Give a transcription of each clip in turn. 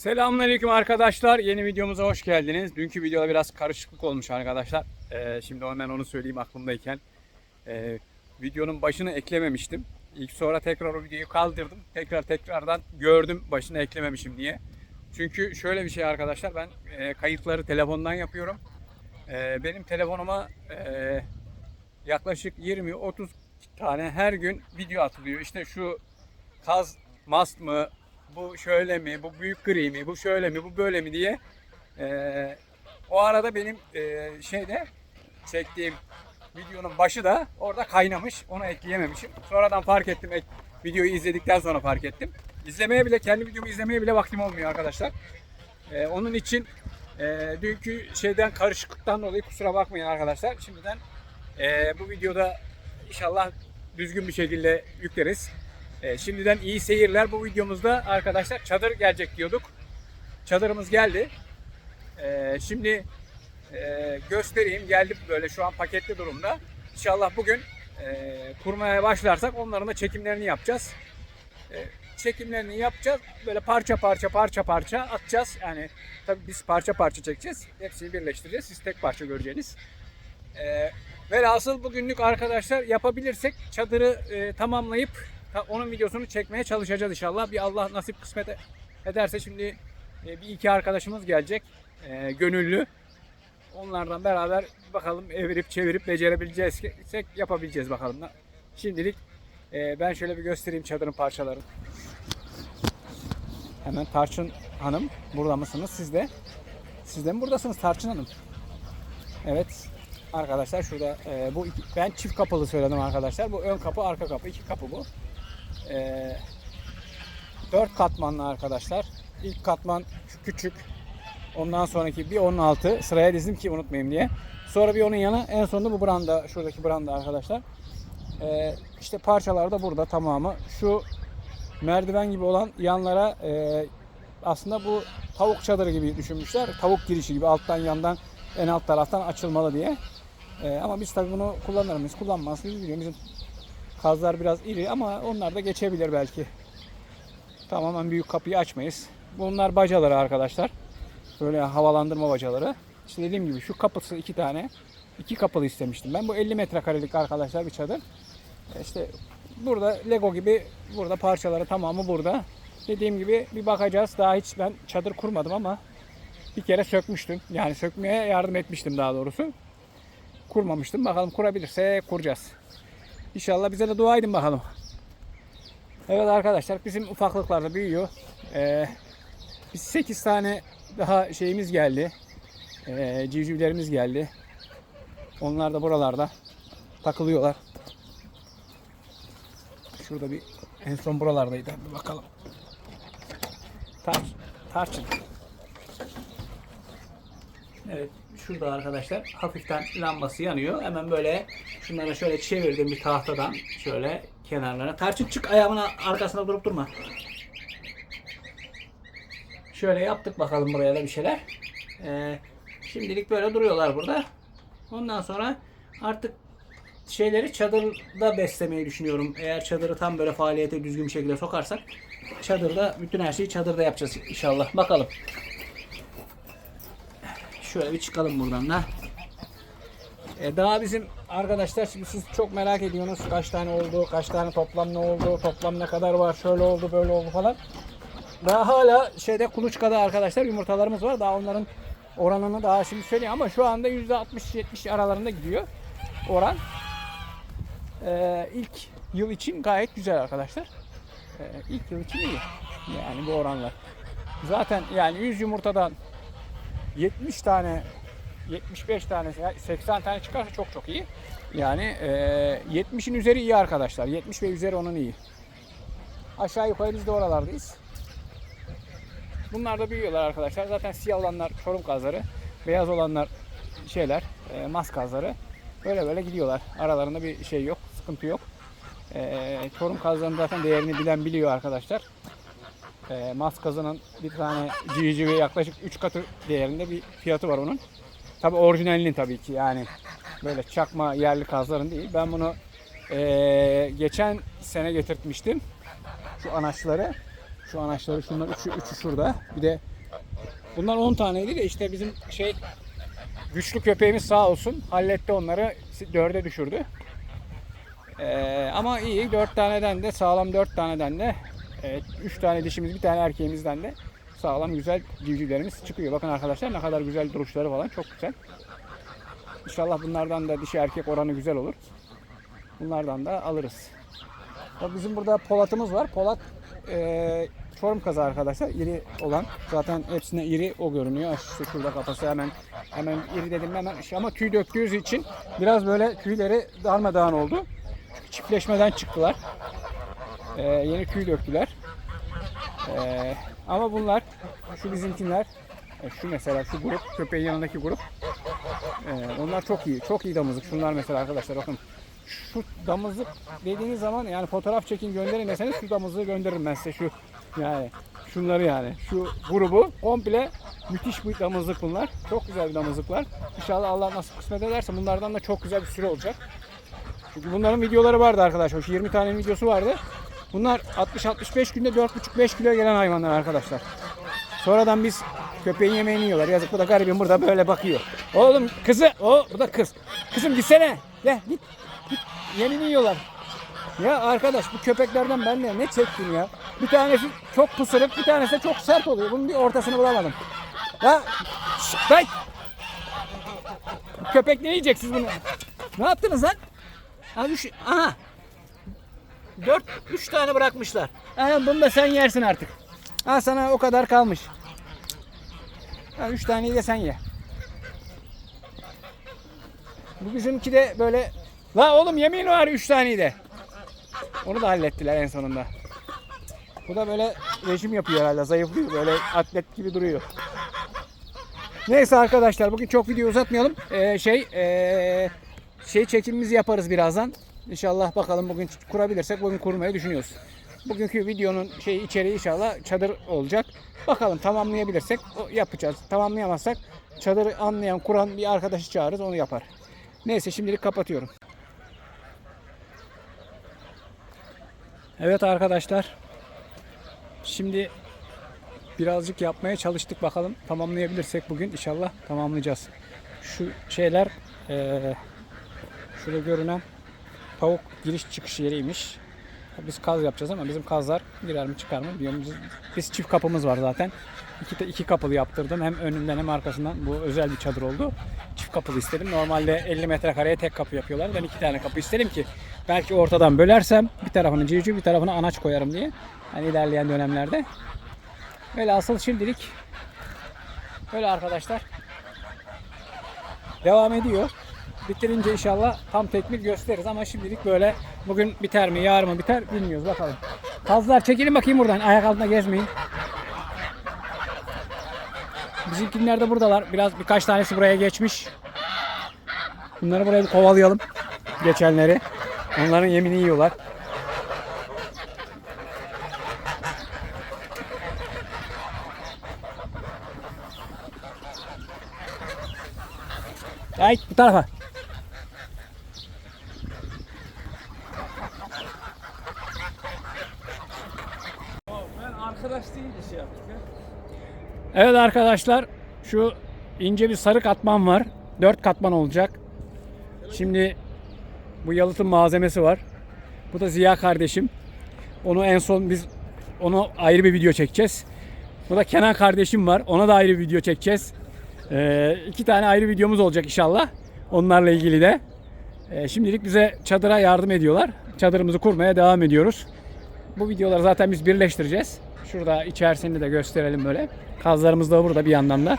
Selamünaleyküm arkadaşlar. Yeni videomuza hoş geldiniz. Dünkü videoda biraz karışıklık olmuş arkadaşlar. Ee, şimdi hemen onu söyleyeyim aklımdayken. Ee, videonun başını eklememiştim. İlk sonra tekrar o videoyu kaldırdım. Tekrar tekrardan gördüm başını eklememişim diye. Çünkü şöyle bir şey arkadaşlar ben e, kayıtları telefondan yapıyorum. E, benim telefonuma e, yaklaşık 20-30 tane her gün video atılıyor. İşte şu kaz mast mı, bu şöyle mi, bu büyük gri mi, bu şöyle mi, bu böyle mi diye. Ee, o arada benim e, şeyde çektiğim videonun başı da orada kaynamış. Onu ekleyememişim. Sonradan fark ettim. Ek, videoyu izledikten sonra fark ettim. İzlemeye bile, kendi videomu izlemeye bile vaktim olmuyor arkadaşlar. Ee, onun için e, dünkü şeyden karışıklıktan dolayı kusura bakmayın arkadaşlar. Şimdiden e, bu videoda inşallah düzgün bir şekilde yükleriz. E, şimdiden iyi seyirler. Bu videomuzda arkadaşlar çadır gelecek diyorduk. Çadırımız geldi. E, şimdi e, göstereyim. Geldi böyle şu an paketli durumda. İnşallah bugün e, kurmaya başlarsak onların da çekimlerini yapacağız. E, çekimlerini yapacağız. Böyle parça parça parça parça atacağız. Yani tabii biz parça parça çekeceğiz. Hepsini birleştireceğiz. Siz tek parça göreceğiniz. E, velhasıl bugünlük arkadaşlar yapabilirsek çadırı e, tamamlayıp Ta- onun videosunu çekmeye çalışacağız inşallah. Bir Allah nasip kısmet ederse şimdi e, bir iki arkadaşımız gelecek. E, gönüllü. Onlardan beraber bakalım evirip çevirip becerebileceksek yapabileceğiz bakalım. Şimdilik e, ben şöyle bir göstereyim çadırın parçalarını. Hemen Tarçın Hanım burada mısınız siz de? Siz de mi buradasınız Tarçın Hanım? Evet arkadaşlar şurada e, bu iki, ben çift kapılı söyledim arkadaşlar. Bu ön kapı arka kapı iki kapı bu. Ee, 4 katmanlı arkadaşlar. İlk katman küçük. Ondan sonraki bir onun altı sıraya dizdim ki unutmayayım diye. Sonra bir onun yanı en sonunda bu branda şuradaki branda arkadaşlar. Ee, işte parçalar da burada tamamı. Şu merdiven gibi olan yanlara e, aslında bu tavuk çadırı gibi düşünmüşler. Tavuk girişi gibi alttan yandan en alt taraftan açılmalı diye. Ee, ama biz tabii bunu kullanır mıyız? Kullanmaz mıyız bilmiyorum. Bizim Kazlar biraz iri ama onlar da geçebilir belki. Tamamen büyük kapıyı açmayız. Bunlar bacaları arkadaşlar. Böyle havalandırma bacaları. İşte dediğim gibi şu kapısı iki tane. iki kapılı istemiştim. Ben bu 50 metrekarelik arkadaşlar bir çadır. İşte burada Lego gibi burada parçaları tamamı burada. Dediğim gibi bir bakacağız. Daha hiç ben çadır kurmadım ama bir kere sökmüştüm. Yani sökmeye yardım etmiştim daha doğrusu. Kurmamıştım. Bakalım kurabilirse kuracağız. İnşallah bize de dua edin bakalım. Evet arkadaşlar bizim ufaklıklarda büyüyor. Ee, biz 8 tane daha şeyimiz geldi. Ee, civcivlerimiz geldi. Onlar da buralarda takılıyorlar. Şurada bir en son buralardaydı. Bir bakalım. Tar tarçın. Evet şurada arkadaşlar hafiften lambası yanıyor. Hemen böyle şunları şöyle çevirdim bir tahtadan şöyle kenarlarına. Tarçın çık ayağımın arkasında durup durma. Şöyle yaptık bakalım buraya da bir şeyler. Ee, şimdilik böyle duruyorlar burada. Ondan sonra artık şeyleri çadırda beslemeyi düşünüyorum. Eğer çadırı tam böyle faaliyete düzgün bir şekilde sokarsak çadırda bütün her şeyi çadırda yapacağız inşallah. Bakalım. Şöyle bir çıkalım buradan da. E, daha bizim arkadaşlar şimdi siz çok merak ediyorsunuz kaç tane oldu, kaç tane toplam ne oldu, toplam ne kadar var, şöyle oldu, böyle oldu falan. Daha hala şeyde kuluçkada arkadaşlar yumurtalarımız var. Daha onların oranını daha şimdi söyleyeyim ama şu anda %60-70 aralarında gidiyor oran. Ee, ilk yıl için gayet güzel arkadaşlar. Ee, ilk yıl için iyi. Yani bu oranlar. Zaten yani 100 yumurtadan 70 tane 75 tane 80 tane çıkarsa çok çok iyi. Yani e, 70'in üzeri iyi arkadaşlar. 70 ve üzeri onun iyi. Aşağı yukarı biz de oralardayız. Bunlar da büyüyorlar arkadaşlar. Zaten siyah olanlar çorum kazları. Beyaz olanlar şeyler e, mas kazları. Böyle böyle gidiyorlar. Aralarında bir şey yok. Sıkıntı yok. E, çorum kazlarının zaten değerini bilen biliyor arkadaşlar. E, mas kazının bir tane civcivi yaklaşık 3 katı değerinde bir fiyatı var onun. Tabi orijinalinin tabii ki yani böyle çakma yerli kazların değil. Ben bunu e, geçen sene getirtmiştim şu anaçları. Şu anaçları şunlar üçü, üçü şurada. Bir de bunlar 10 taneydi de işte bizim şey güçlü köpeğimiz sağ olsun halletti onları dörde düşürdü. Ee, ama iyi dört taneden de sağlam dört taneden de evet, üç tane dişimiz bir tane erkeğimizden de sağlam güzel civcivlerimiz çıkıyor. Bakın arkadaşlar ne kadar güzel duruşları falan çok güzel. İnşallah bunlardan da dişi erkek oranı güzel olur. Bunlardan da alırız. Bizim burada Polat'ımız var. Polat eee Çorum kazı arkadaşlar. iri olan. Zaten hepsine iri o görünüyor. Şu şurada kafası hemen hemen iri dedim hemen ama tüy döktüğü için biraz böyle tüyleri darmadağın oldu. Çünkü çiftleşmeden çıktılar. Eee, yeni tüy döktüler. Eee, ama bunlar şu bizimkiler e, şu mesela şu grup köpeğin yanındaki grup ee, onlar çok iyi. Çok iyi damızlık. Şunlar mesela arkadaşlar bakın. Şu damızlık dediğiniz zaman yani fotoğraf çekin gönderin deseniz şu damızlığı gönderirim ben size şu yani şunları yani şu grubu komple müthiş bir damızlık bunlar. Çok güzel bir damızlıklar. İnşallah Allah nasip kısmet ederse bunlardan da çok güzel bir sürü olacak. Çünkü bunların videoları vardı arkadaşlar. Şu 20 tane videosu vardı. Bunlar 60-65 günde 4,5-5 kilo gelen hayvanlar arkadaşlar. Sonradan biz köpeğin yemeğini yiyorlar. Yazık bu da garibim burada böyle bakıyor. Oğlum kızı o bu da kız. Kızım gitsene. Gel git. git. Yemini yiyorlar. Ya arkadaş bu köpeklerden ben de ne çektim ya. Bir tanesi çok pısırık bir tanesi de çok sert oluyor. Bunun bir ortasını bulamadım. Ya şşt, köpek ne yiyecek siz bunu? Ne yaptınız lan? Ha, üç, aha. Dört, üç tane bırakmışlar. Ha, bunu da sen yersin artık. Ha sana o kadar kalmış. Ha, üç taneyi de sen ye. Bu bizimki de böyle La oğlum yemin var üç taneyi de. Onu da hallettiler en sonunda. Bu da böyle rejim yapıyor herhalde. Zayıflıyor. Böyle atlet gibi duruyor. Neyse arkadaşlar bugün çok video uzatmayalım. Ee, şey ee, şey çekimimizi yaparız birazdan. İnşallah bakalım bugün kurabilirsek bugün kurmayı düşünüyoruz. Bugünkü videonun şey içeriği inşallah çadır olacak. Bakalım tamamlayabilirsek yapacağız. Tamamlayamazsak çadırı anlayan, kuran bir arkadaşı çağırırız onu yapar. Neyse şimdilik kapatıyorum. Evet arkadaşlar. Şimdi birazcık yapmaya çalıştık bakalım. Tamamlayabilirsek bugün inşallah tamamlayacağız. Şu şeyler eee şurada görünen tavuk giriş çıkış yeriymiş. Biz kaz yapacağız ama bizim kazlar girer mi çıkar mı bilmiyorum. Biz, biz çift kapımız var zaten. İki, iki kapılı yaptırdım. Hem önünden hem arkasından. Bu özel bir çadır oldu. Çift kapılı istedim. Normalde 50 metrekareye tek kapı yapıyorlar. Ben iki tane kapı istedim ki belki ortadan bölersem bir tarafını civciv bir tarafına anaç koyarım diye. Hani ilerleyen dönemlerde. Böyle asıl şimdilik böyle arkadaşlar devam ediyor. Bitirince inşallah tam tekmil gösteririz ama şimdilik böyle bugün biter mi yarın mı biter bilmiyoruz bakalım. Kazlar çekilin bakayım buradan ayak altında gezmeyin. Bizimkiler de buradalar. Biraz birkaç tanesi buraya geçmiş. Bunları buraya bir kovalayalım. Geçenleri. Onların yemini yiyorlar. Ay bu tarafa. Arkadaş değil de şey yaptık ya. Evet arkadaşlar şu ince bir sarı katman var. 4 katman olacak. Şimdi bu yalıtım malzemesi var. Bu da Ziya kardeşim. Onu en son biz onu ayrı bir video çekeceğiz. Bu da Kenan kardeşim var. Ona da ayrı bir video çekeceğiz. Ee, iki tane ayrı videomuz olacak inşallah. Onlarla ilgili de. Ee, şimdilik bize çadıra yardım ediyorlar. Çadırımızı kurmaya devam ediyoruz. Bu videoları zaten biz birleştireceğiz. Şurada içerisini de gösterelim böyle. Kazlarımız da burada bir yandan da.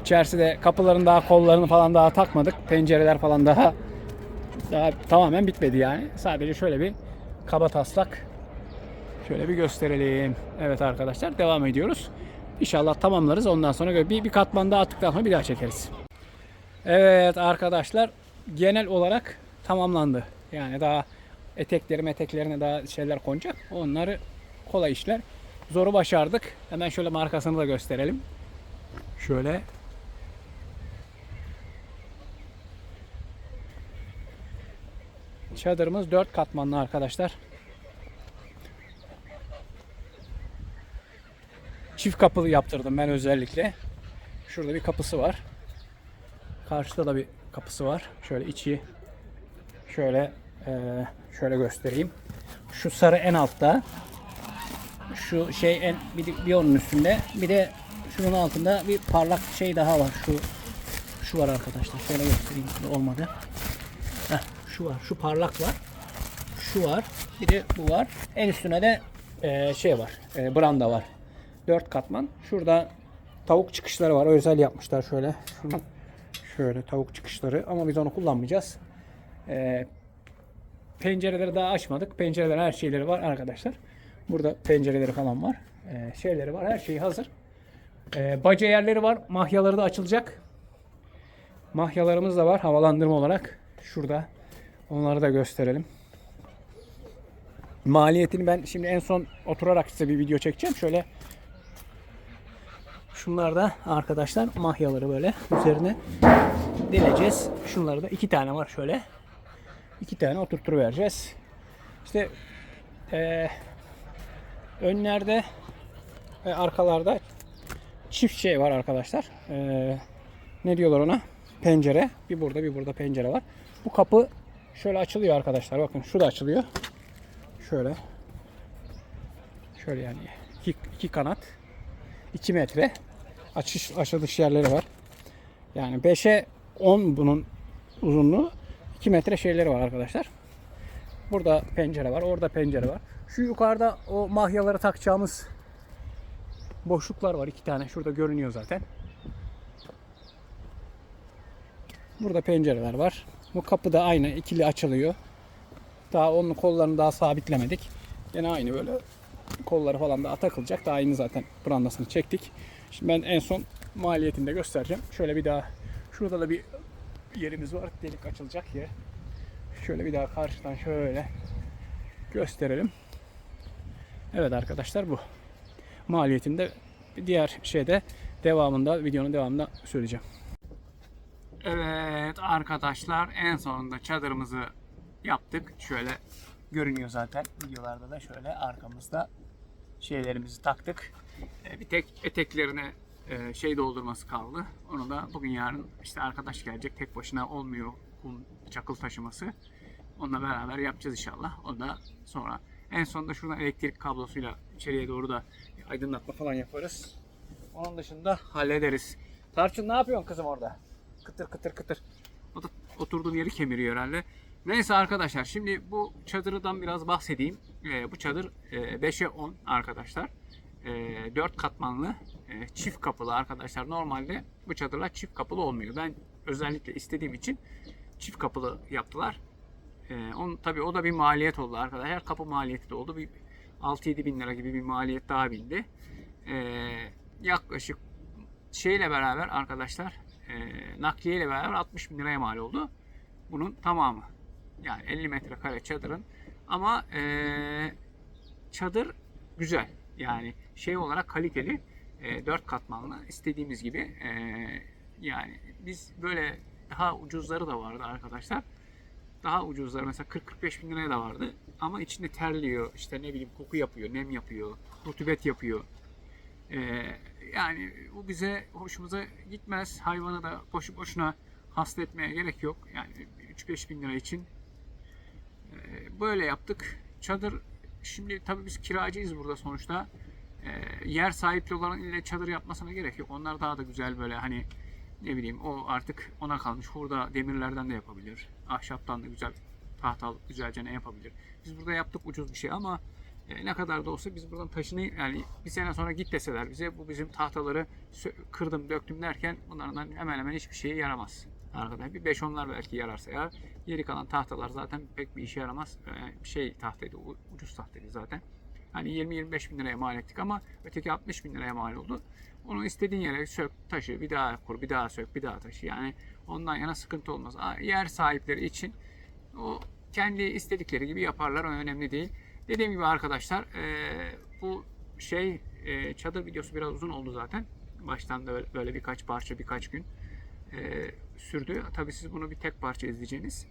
İçerisi de kapıların daha kollarını falan daha takmadık. Pencereler falan daha daha tamamen bitmedi yani. Sadece şöyle bir kaba taslak şöyle bir gösterelim. Evet arkadaşlar devam ediyoruz. İnşallah tamamlarız. Ondan sonra bir, bir katman daha attıktan sonra bir daha çekeriz. Evet arkadaşlar genel olarak tamamlandı. Yani daha etekleri meteklerine daha şeyler konacak. Onları kolay işler. Zoru başardık. Hemen şöyle markasını da gösterelim. Şöyle Çadırımız 4 katmanlı arkadaşlar. Çift kapılı yaptırdım ben özellikle. Şurada bir kapısı var. Karşıda da bir kapısı var. Şöyle içi şöyle eee, şöyle göstereyim. Şu sarı en altta. Şu şey en bir, bir onun üstünde. Bir de şunun altında bir parlak şey daha var. Şu şu var arkadaşlar. Şöyle göstereyim. Olmadı. Heh, şu var. Şu parlak var. Şu var. Bir de bu var. En üstüne de eee, şey var. eee, branda var. Dört katman. Şurada tavuk çıkışları var. Özel yapmışlar şöyle. Şöyle tavuk çıkışları ama biz onu kullanmayacağız. Eee, pencereleri daha açmadık. Pencereler her şeyleri var arkadaşlar. Burada pencereleri falan var. Eee, şeyleri var. Her şeyi hazır. Eee baca yerleri var. Mahyaları da açılacak. Mahyalarımız da var havalandırma olarak. Şurada. Onları da gösterelim. Maliyetini ben şimdi en son oturarak size bir video çekeceğim. Şöyle Şunlar da arkadaşlar mahyaları böyle üzerine deleceğiz. Şunları da iki tane var şöyle. İki tane oturtur vereceğiz. İşte eee, önlerde ve arkalarda çift şey var arkadaşlar. Eee, ne diyorlar ona? Pencere. Bir burada bir burada pencere var. Bu kapı şöyle açılıyor arkadaşlar. Bakın şu da açılıyor. Şöyle. Şöyle yani iki, iki kanat. 2 metre açış açılış yerleri var. Yani 5'e 10 bunun uzunluğu. 2 metre şeyleri var arkadaşlar. Burada pencere var, orada pencere var. Şu yukarıda o mahyaları takacağımız boşluklar var. iki tane şurada görünüyor zaten. Burada pencereler var. Bu kapı da aynı ikili açılıyor. Daha onun kollarını daha sabitlemedik. Yine aynı böyle kolları falan daha takılacak. Daha aynı zaten brandasını çektik. Şimdi ben en son maliyetini de göstereceğim. Şöyle bir daha şurada da bir yerimiz var. Delik açılacak yer. Şöyle bir daha karşıdan şöyle gösterelim. Evet arkadaşlar bu. Maliyetini de diğer şeyde devamında videonun devamında söyleyeceğim. Evet arkadaşlar en sonunda çadırımızı yaptık. Şöyle görünüyor zaten videolarda da şöyle arkamızda şeylerimizi taktık. E, Bir tek eteklerine e, şey doldurması kaldı. Onu da bugün yarın işte arkadaş gelecek. Tek başına olmuyor kum çakıl taşıması. Onunla beraber yapacağız inşallah. Onu da sonra en sonunda şuradan elektrik kablosuyla içeriye doğru da aydınlatma falan yaparız. Onun dışında hallederiz. Tarçın ne yapıyorsun kızım orada? Kıtır kıtır kıtır. O da oturduğum yeri kemiriyor herhalde. Neyse arkadaşlar şimdi bu çadırdan biraz bahsedeyim. Ee, bu çadır e, 5'e 10 arkadaşlar. E, 4 katmanlı e, çift kapılı arkadaşlar. Normalde bu çadırlar çift kapılı olmuyor. Ben özellikle istediğim için çift kapılı yaptılar. E, onun, tabii o da bir maliyet oldu arkadaşlar. Kapı maliyeti de oldu. Bir 6-7 bin lira gibi bir maliyet daha bindi. E, yaklaşık şeyle beraber arkadaşlar e, nakliye ile beraber 60 bin liraya mal oldu. Bunun tamamı. Yani 50 metrekare çadırın. Ama e, çadır güzel. Yani şey olarak kaliteli. E, 4 katmanlı. istediğimiz gibi. E, yani biz böyle daha ucuzları da vardı arkadaşlar. Daha ucuzları mesela 40-45 bin liraya da vardı. Ama içinde terliyor. işte ne bileyim koku yapıyor, nem yapıyor, rutubet yapıyor. Ee, yani bu bize hoşumuza gitmez. Hayvanı da boşu boşuna hasta etmeye gerek yok. Yani 3-5 bin lira için Ee, böyle yaptık. Çadır şimdi tabii biz kiracıyız burada sonuçta. Ee, yer sahipli olan ile çadır yapmasına gerek yok. Onlar daha da güzel böyle hani ne bileyim o artık ona kalmış. Burada demirlerden de yapabilir. Ahşaptan da güzel tahtal güzelce ne yapabilir. Biz burada yaptık ucuz bir şey ama e, ne kadar da olsa biz buradan taşını yani bir sene sonra git deseler bize bu bizim tahtaları kırdım döktüm derken bunlardan hemen hemen hiçbir şeye yaramaz. Arkadaşlar bir 5-10'lar belki yararsa ya. Geri kalan tahtalar zaten pek bir işe yaramaz. Ee, şey tahtaydı, ucuz tahtaydı zaten. Hani 20-25 bin liraya mal ettik ama öteki 60 bin liraya mal oldu. Onu istediğin yere sök, taşı, bir daha kur, bir daha sök, bir daha taşı. Yani ondan yana sıkıntı olmaz. Yer sahipleri için o kendi istedikleri gibi yaparlar. O önemli değil. Dediğim gibi arkadaşlar eee, bu şey eee, çadır videosu biraz uzun oldu zaten. Baştan da böyle- birkaç parça birkaç gün eee, sürdü. Tabii siz bunu bir tek parça izleyeceğiniz.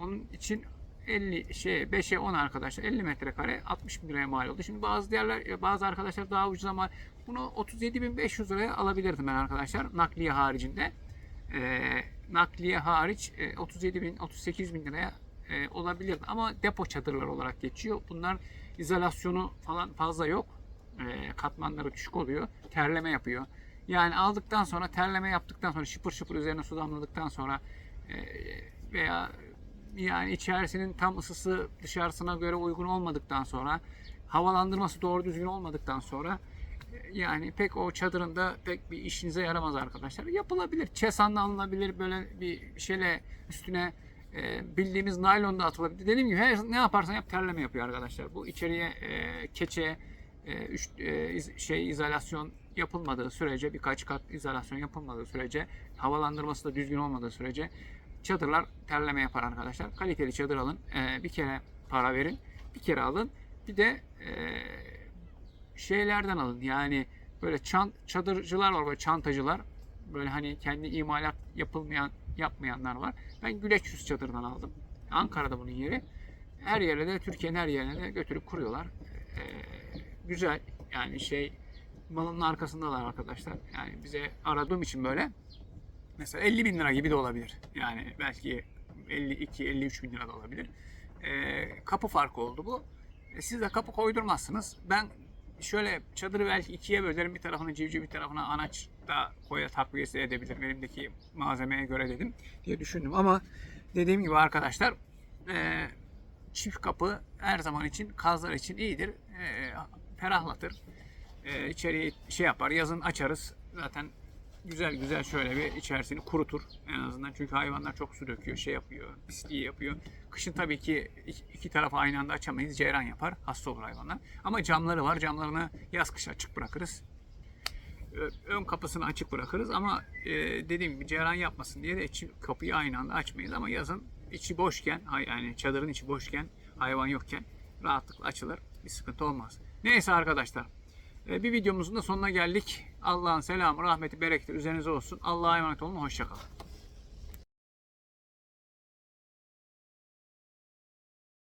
Onun için 50 şey 5'e 10 arkadaşlar 50 metrekare 60 bin liraya mal oldu. Şimdi bazı diğerler bazı arkadaşlar daha ucuz ama bunu 37.500 liraya alabilirdim ben arkadaşlar nakliye haricinde. Ee, nakliye hariç e, 37 bin 38 bin liraya e, olabilirdi ama depo çadırları olarak geçiyor. Bunlar izolasyonu falan fazla yok. E, katmanları düşük oluyor. Terleme yapıyor. Yani aldıktan sonra terleme yaptıktan sonra şıpır şıpır üzerine su damladıktan sonra e, veya yani içerisinin tam ısısı dışarısına göre uygun olmadıktan sonra havalandırması doğru düzgün olmadıktan sonra e, yani pek o çadırında pek bir işinize yaramaz arkadaşlar. Yapılabilir. Çesanla alınabilir. Böyle bir şeyle üstüne e, bildiğimiz naylon da atılabilir. Dediğim gibi her, ne yaparsan yap terleme yapıyor arkadaşlar. Bu içeriye e, keçe üç, şey izolasyon yapılmadığı sürece birkaç kat izolasyon yapılmadığı sürece havalandırması da düzgün olmadığı sürece çadırlar terleme yapar arkadaşlar. Kaliteli çadır alın. E, bir kere para verin. Bir kere alın. Bir de e, şeylerden alın. Yani böyle çant, çadırcılar var, böyle çantacılar. Böyle hani kendi imalat yapılmayan, yapmayanlar var. Ben Güleç Yüz çadırdan aldım. Ankara'da bunun yeri. Her yere de Türkiye'nin her yerine de götürüp kuruyorlar. Ee, güzel yani şey malının arkasındalar arkadaşlar. Yani bize aradığım için böyle mesela 50 bin lira gibi de olabilir. Yani belki 52-53 bin lira da olabilir. Ee, kapı farkı oldu bu. E, siz de kapı koydurmazsınız. Ben şöyle çadırı belki ikiye bölerim. Bir tarafına civciv, bir tarafına anaç da koya takviyesi edebilirim. Elimdeki malzemeye göre dedim diye düşündüm. Ama dediğim gibi arkadaşlar e, çift kapı her zaman için kazlar için iyidir. E, ferahlatır. E, içeriği şey yapar. Yazın açarız. Zaten güzel güzel şöyle bir içerisini kurutur en azından. Çünkü hayvanlar çok su döküyor, şey yapıyor, pisliği yapıyor. Kışın tabii ki iki, tarafı aynı anda açamayız. Ceyran yapar. Hasta olur hayvanlar. Ama camları var. Camlarını yaz kış açık bırakırız. Ön kapısını açık bırakırız ama e, dediğim gibi ceyran yapmasın diye de içi, kapıyı aynı anda açmayız ama yazın içi boşken yani çadırın içi boşken hayvan yokken rahatlıkla açılır. Bir sıkıntı olmaz. Neyse arkadaşlar. e, Bir videomuzun da sonuna geldik. Allah'ın selamı, rahmeti, bereketi üzerinize olsun. Allah'a emanet olun. Hoşçakalın.